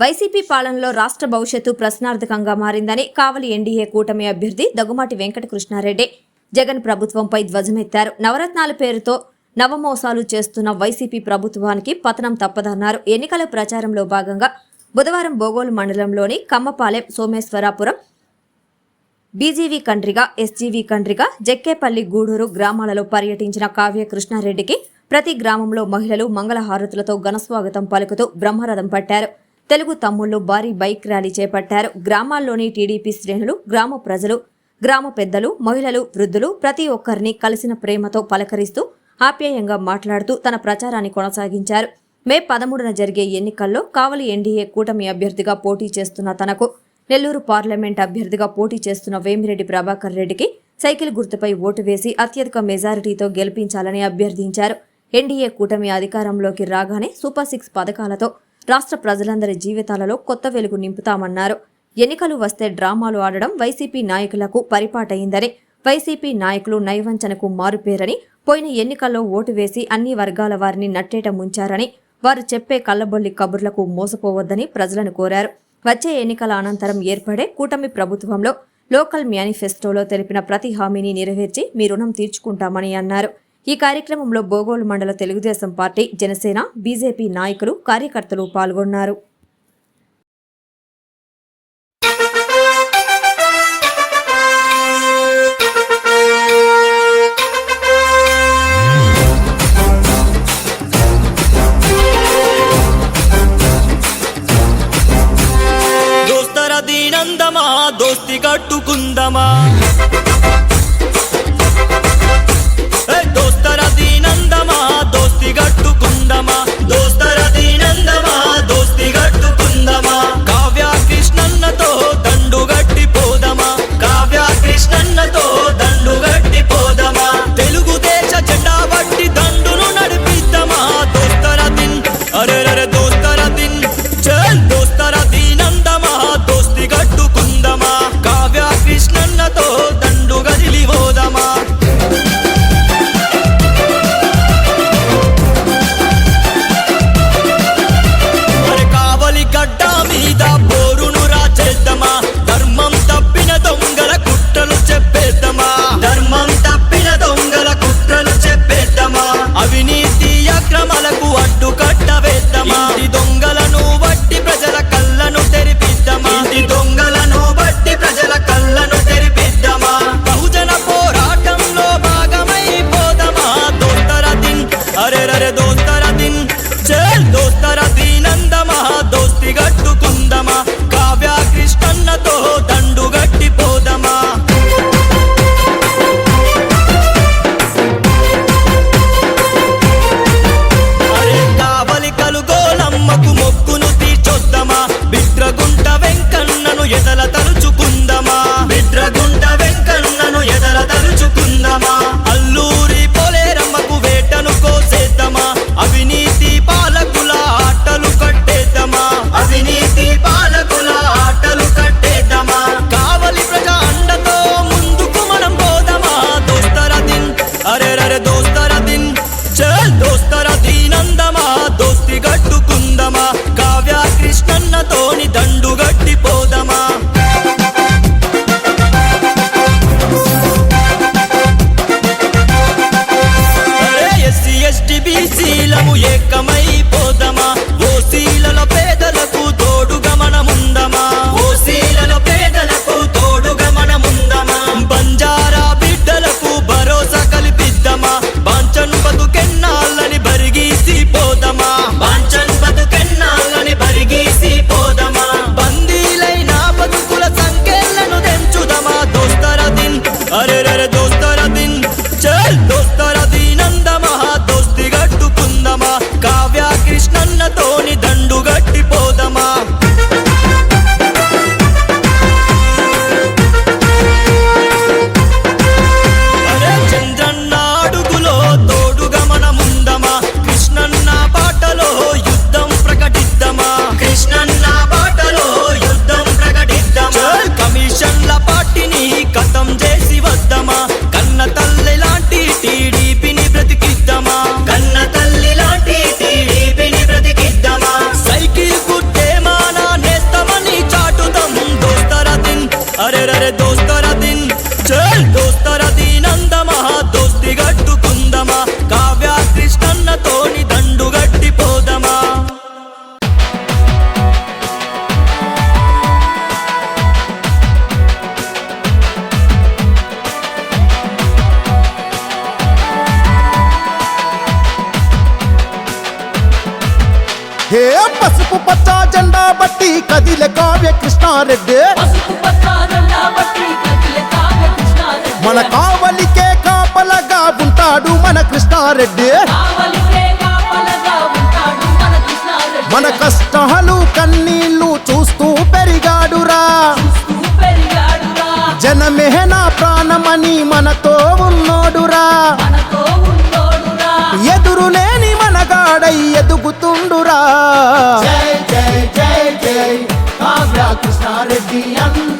YCP పాలనలో రాష్ట్ర భవిష్యత్తు ప్రశ్నార్థకంగా మారిందని కావలి ఎన్డీఏ కూటమి అభ్యర్థి దగ్గుమాటి వెంకటకృష్ణారెడ్డి జగన్ ప్రభుత్వంపై ధ్వజమెత్తారు. నవరత్నాల పేరుతో నవమోసాలు చేస్తున్న వైసీపీ ప్రభుత్వానికి పతనం తప్పదన్నారు. ఎన్నికల ప్రచారంలో భాగంగా బుధవారం బోగోలు మండలంలోని Kammapalem Someswarapuram B G V Kandriga S G V Kandriga Jakkepalli Gudur గ్రామాలలో పర్యటించిన కావ్య కృష్ణారెడ్డికి ప్రతి గ్రామంలో మహిళలు మంగళహారతులతో ఘనస్వాగతం పలుకుతూ బ్రహ్మరథం పట్టారు. తెలుగు తమ్ముళ్ళు భారీ బైక్ ర్యాలీ చేపట్టారు. గ్రామాల్లోని టీడీపీ శ్రేణులు గ్రామ ప్రజలు గ్రామ పెద్దలు మహిళలు వృద్ధులు ప్రతి ఒక్కరిని కలిసిన ప్రేమతో పలకరిస్తూ ఆప్యాయంగా మాట్లాడుతూ తన ప్రచారాన్ని కొనసాగించారు. మే పదమూడున జరిగే ఎన్నికల్లో కావలి ఎన్డీఏ కూటమి అభ్యర్థిగా పోటీ చేస్తున్న తనకు నెల్లూరు పార్లమెంట్ అభ్యర్థిగా పోటీ చేస్తున్న వేమిరెడ్డి ప్రభాకర్ రెడ్డికి సైకిల్ గుర్తుపై ఓటు వేసి అత్యధిక మెజారిటీతో గెలిపించాలని అభ్యర్థించారు. ఎన్డీఏ కూటమి అధికారంలోకి రాగానే సూపర్ సిక్స్ పథకాలతో రాష్ట్ర ప్రజలందరి జీవితాలలో కొత్త వెలుగు నింపుతామన్నారు. ఎన్నికలు వస్తే డ్రామాలు ఆడడం వైసీపీ నాయకులకు పరిపాటయిందని వైసీపీ నాయకులు నైవంచనకు మారుపేరని పోయిన ఎన్నికల్లో ఓటు వేసి అన్ని వర్గాల వారిని నట్టేట ముంచారని వారు చెప్పే కళ్ళబొల్లి కబుర్లకు మోసపోవద్దని ప్రజలను కోరారు. వచ్చే ఎన్నికల అనంతరం ఏర్పడే కూటమి ప్రభుత్వంలో లోకల్ మేనిఫెస్టోలో తెలిపిన ప్రతి హామీని నెరవేర్చి మీ రుణం తీర్చుకుంటామని అన్నారు. ఈ కార్యక్రమంలో బోగోలు మండల తెలుగుదేశం పార్టీ జనసేన బీజేపీ నాయకులు కార్యకర్తలు పాల్గొన్నారు. చేస్తర దీనందమా దోస్తి గట్టుకుందమా కావ్య కృష్ణన్నతోని దండు గట్టిపోదమా. హే పసుపు పచ్చ జెండా బట్టి కదిలే కావ్య కృష్ణారెడ్డి. పసుపు పచ్చ జెండా బట్టి మన కావలికే కాపలగా ఉంటాడు మన కృష్ణారెడ్డి. మన కష్టాలు కన్నీళ్ళు చూస్తూ పెరిగాడురా. జనమే నా ప్రాణమని మనతో ఉన్నోడురా. ఎదురు లేని మనగాడై ఎదుగుతుండురా. జై జై జై జై. కృష్ణారెడ్డి అన్నా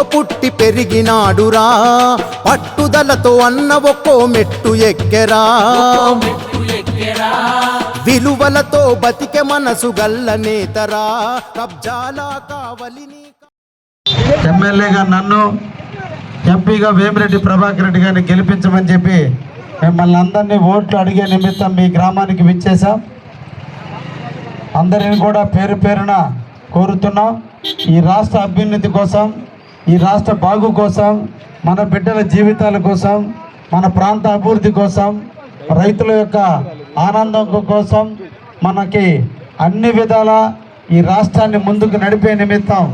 కుటుంబంలో పుట్టి పెరిగినాడురా. పట్టుదలతో అన్న ఒక్కో మెట్టు ఎక్కెరా. విలువలతో బతికే మనసు గల్ల నేతరా. కబ్జాలా కావలిని ఎమ్మెల్యేగా నన్ను ఎంపీగా వేమిరెడ్డి ప్రభాకర్ రెడ్డి గారిని గెలిపించమని చెప్పి మిమ్మల్ని అందరినీ ఓట్లు అడిగే నిమిత్తం మీ గ్రామానికి విచ్చేశాం. అందరిని కూడా పేరు పేరున కోరుతున్నాం. ఈ రాష్ట్ర అభ్యున్నతి కోసం ఈ రాష్ట్ర బాగు కోసం మన బిడ్డల జీవితాల కోసం మన ప్రాంత అభివృద్ధి కోసం రైతుల యొక్క ఆనందం కోసం మనకి అన్ని విధాల ఈ రాష్ట్రాన్ని ముందుకు నడిపే నిమిత్తం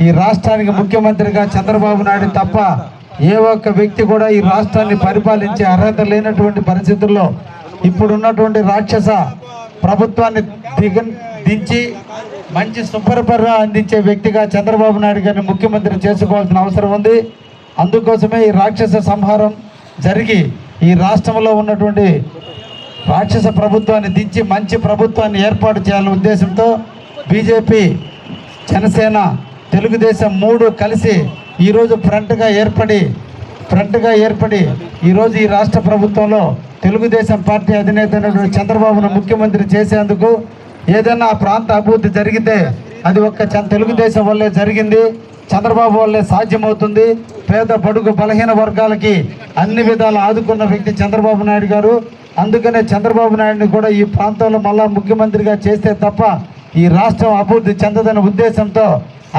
ఈ రాష్ట్రానికి ముఖ్యమంత్రిగా చంద్రబాబు నాయుడు తప్ప ఏ ఒక్క వ్యక్తి కూడా ఈ రాష్ట్రాన్ని పరిపాలించే అర్హత లేనటువంటి పరిస్థితుల్లో ఇప్పుడున్నటువంటి రాక్షస ప్రభుత్వాన్ని దిగ దించి మంచి సుపరిపాలన అందించే వ్యక్తిగా చంద్రబాబు నాయుడు గారిని ముఖ్యమంత్రి చేసుకోవాల్సిన అవసరం ఉంది. అందుకోసమే ఈ రాక్షస సంహారం జరిగి ఈ రాష్ట్రంలో ఉన్నటువంటి రాక్షస ప్రభుత్వాన్ని దించి మంచి ప్రభుత్వాన్ని ఏర్పాటు చేయాలనే ఉద్దేశంతో బీజేపీ జనసేన తెలుగుదేశం మూడు కలిసి ఈరోజు ఫ్రంట్గా ఏర్పడి ఫ్రంట్గా ఏర్పడి ఈరోజు ఈ రాష్ట్ర ప్రభుత్వంలో తెలుగుదేశం పార్టీ అధినేత చంద్రబాబును ముఖ్యమంత్రి చేసేందుకు ఏదైనా ఆ ప్రాంత అభివృద్ధి జరిగితే అది ఒక్క తెలుగుదేశం వల్లే జరిగింది చంద్రబాబు వల్లే సాధ్యమవుతుంది. పేద బడుగు బలహీన వర్గాలకి అన్ని విధాలు ఆదుకున్న వ్యక్తి చంద్రబాబు నాయుడు గారు. అందుకనే చంద్రబాబు నాయుడిని కూడా ఈ ప్రాంతంలో మళ్ళా ముఖ్యమంత్రిగా చేస్తే తప్ప ఈ రాష్ట్రం అభివృద్ధి చెందదనే ఉద్దేశంతో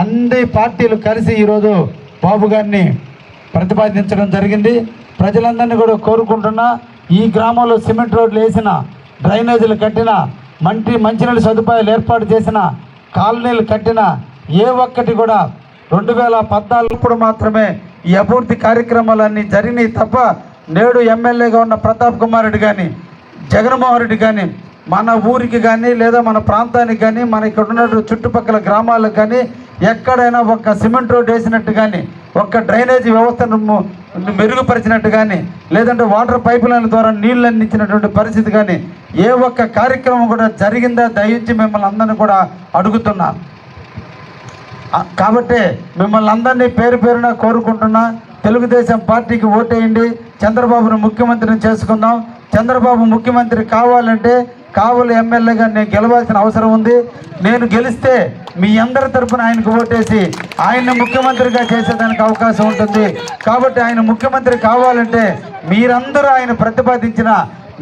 అన్ని పార్టీలు కలిసి ఈరోజు బాబు గారిని ప్రతిపాదించడం జరిగింది. ప్రజలందరినీ కూడా కోరుకుంటున్నా ఈ గ్రామంలో సిమెంట్ రోడ్లు వేసిన డ్రైనేజీలు కట్టిన మంచి మంచినీళ్ళ సదుపాయాలు ఏర్పాటు చేసిన కాలనీలు కట్టిన ఏ ఒక్కటి కూడా రెండు వేల పద్నాలుగు మాత్రమే ఈ అభివృద్ధి కార్యక్రమాలన్నీ జరిగినాయి తప్ప నేడు ఎమ్మెల్యేగా ఉన్న ప్రతాప్ కుమార్ రెడ్డి కానీ జగన్మోహన్ రెడ్డి కానీ మన ఊరికి కానీ లేదా మన ప్రాంతానికి కానీ మన ఇక్కడ ఉన్న చుట్టుపక్కల గ్రామాలకు కానీ ఎక్కడైనా ఒక సిమెంట్ రోడ్ వేసినట్టు కానీ ఒక్క డ్రైనేజీ వ్యవస్థను మెరుగుపరిచినట్టు కానీ లేదంటే వాటర్ పైప్ లైన్ ద్వారా నీళ్ళు అందించినటువంటి పరిస్థితి కానీ ఏ ఒక్క కార్యక్రమం కూడా జరిగిందా? దయించి మిమ్మల్ని అందరినీ కూడా అడుగుతున్నా. కాబట్టి మిమ్మల్ని అందరినీ పేరు పేరున కోరుకుంటున్నా. తెలుగుదేశం పార్టీకి ఓటేయండి. చంద్రబాబును ముఖ్యమంత్రిని చేసుకుందాం. చంద్రబాబు ముఖ్యమంత్రి కావాలంటే కావలి ఎమ్మెల్యేగా నేను గెలవాల్సిన అవసరం ఉంది. నేను గెలిస్తే మీ అందరి తరపున ఆయనకు ఓటేసి ఆయన్ని ముఖ్యమంత్రిగా చేసేదానికి అవకాశం ఉంటుంది. కాబట్టి ఆయన ముఖ్యమంత్రి కావాలంటే మీరందరూ ఆయన ప్రతిపాదించిన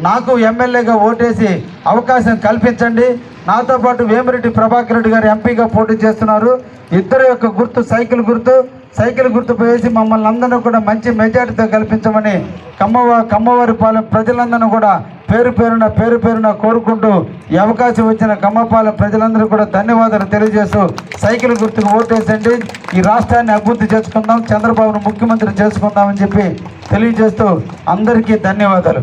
నాకు ఎమ్మెల్యేగా ఓటేసి అవకాశం కల్పించండి. నాతో పాటు వేమిరెడ్డి ప్రభాకర్ రెడ్డి గారు ఎంపీగా పోటీ చేస్తున్నారు. ఇద్దరు యొక్క గుర్తు సైకిల్ గుర్తు సైకిల్ గుర్తు వేసి మమ్మల్ని అందరినీ కూడా మంచి మెజార్టీతో కల్పించమని కమ్మవ కమ్మవారిపాలెం ప్రజలందరినీ కూడా పేరు పేరున పేరు పేరున కోరుకుంటూ ఈ అవకాశం వచ్చిన కమ్మపాలెం ప్రజలందరూ కూడా ధన్యవాదాలు తెలియజేస్తూ సైకిల్ గుర్తుకు ఓటేసండి ఈ రాష్ట్రాన్ని అభివృద్ధి చేసుకుందాం చంద్రబాబును ముఖ్యమంత్రి చేసుకుందామని చెప్పి తెలియజేస్తూ అందరికీ ధన్యవాదాలు.